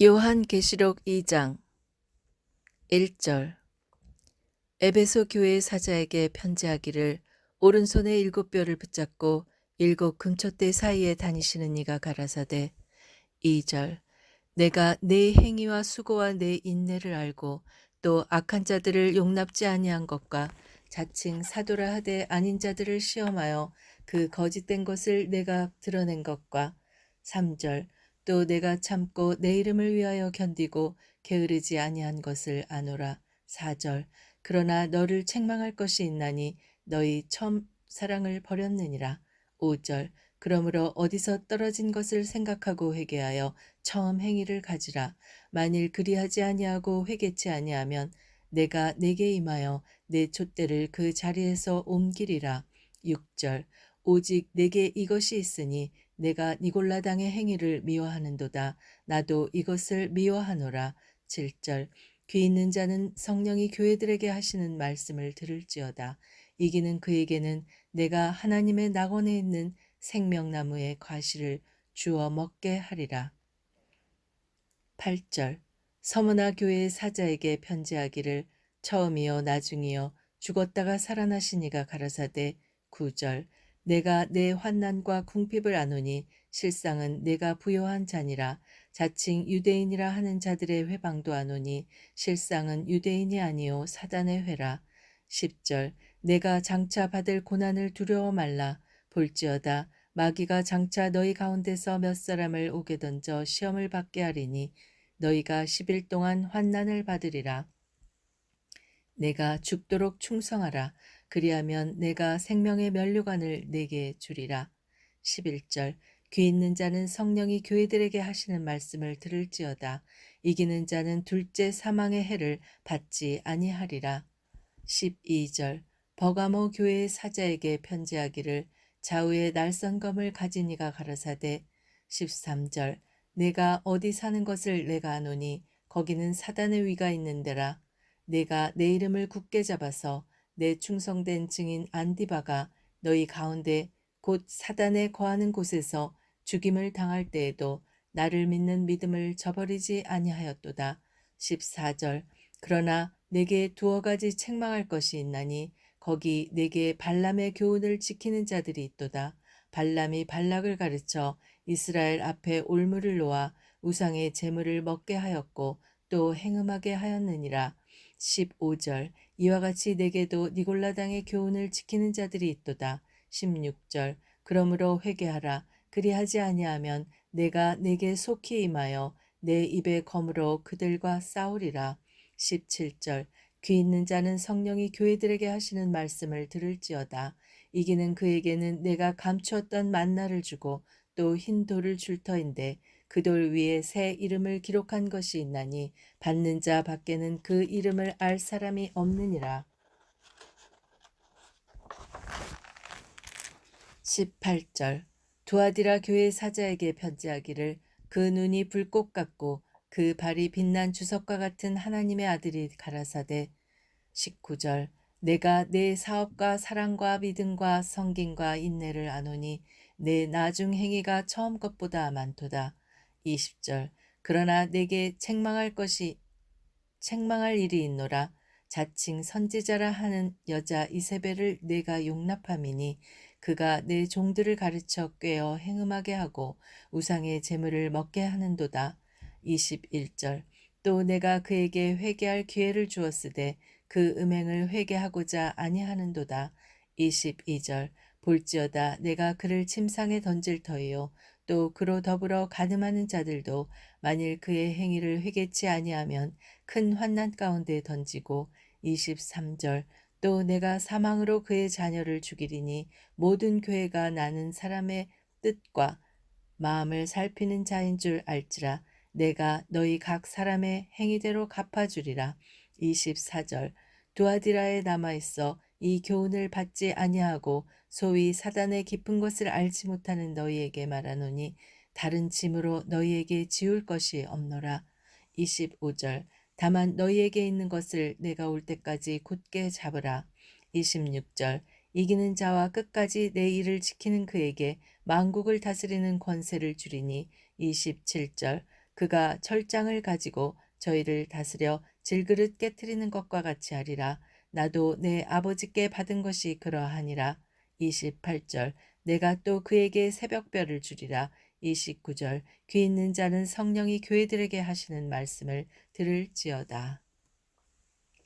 요한계시록 2장 1절. 에베소 교회 사자에게 편지하기를 오른손에 일곱 뼈를 붙잡고 일곱 금초대 사이에 다니시는 이가 가라사대 2절. 내가 내 행위와 수고와 내 인내를 알고 또 악한 자들을 용납지 아니한 것과 자칭 사도라 하되 아닌 자들을 시험하여 그 거짓된 것을 내가 드러낸 것과 3절 또 내가 참고 내 이름을 위하여 견디고 게으르지 아니한 것을 아노라. 4절 그러나 너를 책망할 것이 있나니 너희 처음 사랑을 버렸느니라. 5절 그러므로 어디서 떨어진 것을 생각하고 회개하여 처음 행위를 가지라. 만일 그리하지 아니하고 회개치 아니하면 내가 내게 임하여 내 촛대를 그 자리에서 옮기리라. 6절 오직 내게 이것이 있으니 내가 니골라당의 행위를 미워하는도다. 나도 이것을 미워하노라. 7절 귀 있는 자는 성령이 교회들에게 하시는 말씀을 들을지어다. 이기는 그에게는 내가 하나님의 낙원에 있는 생명나무의 과실을 주어 먹게 하리라. 8절 서문화 교회의 사자에게 편지하기를 처음이요 나중이요 죽었다가 살아나시니가 가라사대 9절 내가 내 환난과 궁핍을 아노니 실상은 내가 부여한 자니라. 자칭 유대인이라 하는 자들의 회방도 아노니 실상은 유대인이 아니요 사단의 회라. 10절 내가 장차 받을 고난을 두려워 말라. 볼지어다 마귀가 장차 너희 가운데서 몇 사람을 오게 던져 시험을 받게 하리니 너희가 10일 동안 환난을 받으리라. 내가 죽도록 충성하라 그리하면 내가 생명의 면류관을 내게 주리라. 11절 귀 있는 자는 성령이 교회들에게 하시는 말씀을 들을지어다. 이기는 자는 둘째 사망의 해를 받지 아니하리라. 12절 버가모 교회의 사자에게 편지하기를 좌우에 날선검을 가진 이가 가라사대 13절 내가 어디 사는 것을 내가 아노니 거기는 사단의 위가 있는 데라 내가 내 이름을 굳게 잡아서 내 충성된 증인 안디바가 너희 가운데 곧 사단에 거하는 곳에서 죽임을 당할 때에도 나를 믿는 믿음을 저버리지 아니하였도다. 14절 그러나 내게 두어 가지 책망할 것이 있나니 거기 내게 발람의 교훈을 지키는 자들이 있도다. 발람이 발락을 가르쳐 이스라엘 앞에 올무를 놓아 우상의 재물을 먹게 하였고 또 행음하게 하였느니라. 15절 이와 같이 내게도 니골라당의 교훈을 지키는 자들이 있도다. 16절 그러므로 회개하라. 그리하지 아니하면 내가 내게 속히 임하여 내 입의 검으로 그들과 싸우리라. 17절 귀 있는 자는 성령이 교회들에게 하시는 말씀을 들을지어다. 이기는 그에게는 내가 감추었던 만나를 주고 또 흰 돌을 줄 터인데 그 돌 위에 새 이름을 기록한 것이 있나니 받는 자 밖에는 그 이름을 알 사람이 없느니라. 18절 두아디라 교회 사자에게 편지하기를 그 눈이 불꽃 같고 그 발이 빛난 주석과 같은 하나님의 아들이 가라사대 19절 내가 내 사업과 사랑과 믿음과 성김과 인내를 아노니 내 나중 행위가 처음 것보다 많도다. 20절 그러나 내게 책망할 것이 책망할 일이 있노라 자칭 선지자라 하는 여자 이세벨을 내가 용납함이니 그가 내 종들을 가르쳐 꿰어 행음하게 하고 우상의 재물을 먹게 하는도다. 21절 또 내가 그에게 회개할 기회를 주었으되 그 음행을 회개하고자 아니하는도다. 22절 볼지어다 내가 그를 침상에 던질 터이요 또 그로 더불어 가늠하는 자들도 만일 그의 행위를 회개치 아니하면 큰 환난 가운데 던지고 23절 또 내가 사망으로 그의 자녀를 죽이리니 모든 교회가 나는 사람의 뜻과 마음을 살피는 자인 줄 알지라. 내가 너희 각 사람의 행위대로 갚아주리라. 24절 두아디라에 남아 있어 이 교훈을 받지 아니하고 소위 사단의 깊은 것을 알지 못하는 너희에게 말하노니 다른 짐으로 너희에게 지울 것이 없노라. 25절 다만 너희에게 있는 것을 내가 올 때까지 굳게 잡으라. 26절 이기는 자와 끝까지 내 일을 지키는 그에게 만국을 다스리는 권세를 주리니 27절 그가 철장을 가지고 저희를 다스려 질그릇 깨뜨리는 것과 같이 하리라. 나도 내 아버지께 받은 것이 그러하니라. 28절 내가 또 그에게 새벽별을 주리라. 29절 귀 있는 자는 성령이 교회들에게 하시는 말씀을 들을지어다.